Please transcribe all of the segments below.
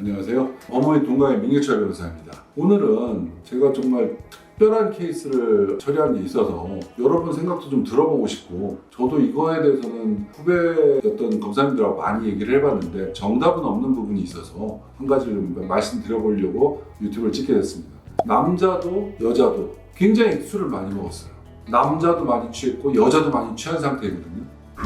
안녕하세요. 어머니 동가의 민규철 변호사입니다. 오늘은 제가 정말 특별한 케이스를 처리한 게 있어서 여러분 생각도 좀 들어보고 싶고 저도 이거에 대해서는 후배였던 검사님들하고 많이 얘기를 해봤는데 정답은 없는 부분이 있어서 한 가지를 좀 말씀드려보려고 유튜브를 찍게 됐습니다. 남자도 여자도 굉장히 술을 많이 먹었어요. 남자도 많이 취했고 여자도 많이 취한 상태거든요.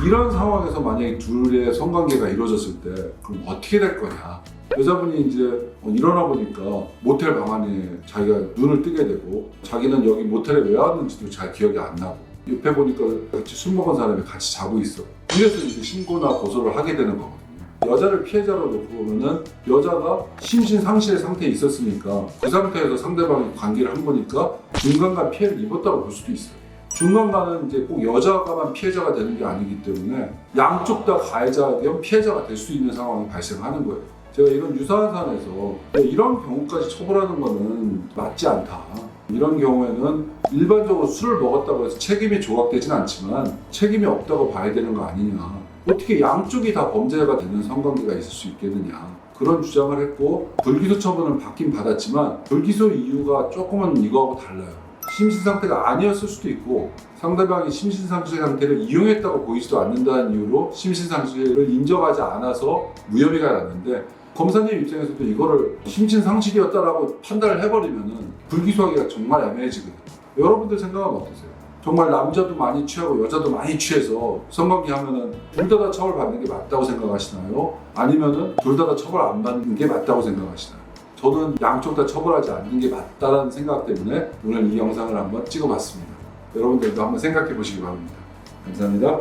이런 상황에서 만약에 둘의 성관계가 이루어졌을 때 그럼 어떻게 될 거냐? 여자분이 이제 어, 일어나 보니까 모텔 방 안에 자기가 눈을 뜨게 되고 자기는 여기 모텔에 왜 왔는지도 잘 기억이 안 나고 옆에 보니까 같이 술 먹은 사람이 같이 자고 있어. 이래서 이제 신고나 고소를 하게 되는 거거든요. 여자를 피해자로 놓고 보면은 여자가 심신상실의 상태에 있었으니까 그 상태에서 상대방이 관계를 한 거니까 중간간 피해를 입었다고 볼 수도 있어요. 중간간은 이제 꼭 여자가만 피해자가 되는 게 아니기 때문에 양쪽 다 가해자 겸 피해자가 될 수 있는 상황이 발생하는 거예요. 제가 이런 유사한 사안에서 이런 경우까지 처벌하는 거는 맞지 않다. 이런 경우에는 일반적으로 술을 먹었다고 해서 책임이 조각되진 않지만 책임이 없다고 봐야 되는 거 아니냐. 어떻게 양쪽이 다 범죄가 되는 성관계가 있을 수 있겠느냐. 그런 주장을 했고 불기소 처분은 받긴 받았지만 불기소 이유가 조금은 이거하고 달라요. 심신 상태가 아니었을 수도 있고 상대방이 심신 상실 상태를 이용했다고 보이지도 않는다는 이유로 심신 상실을 인정하지 않아서 무혐의가 났는데 검사님 입장에서도 이거를 심신 상실이었다라고 판단을 해버리면은 불기소하기가 정말 애매해지거든요. 여러분들 생각은 어떠세요? 정말 남자도 많이 취하고 여자도 많이 취해서 성관계 하면은 둘 다 다 처벌 받는 게 맞다고 생각하시나요? 아니면은 둘 다 다 처벌 안 받는 게 맞다고 생각하시나요? 저는 양쪽 다 처벌하지 않는 게 맞다라는 생각 때문에 오늘 이 영상을 한번 찍어봤습니다. 여러분들도 한번 생각해 보시기 바랍니다. 감사합니다.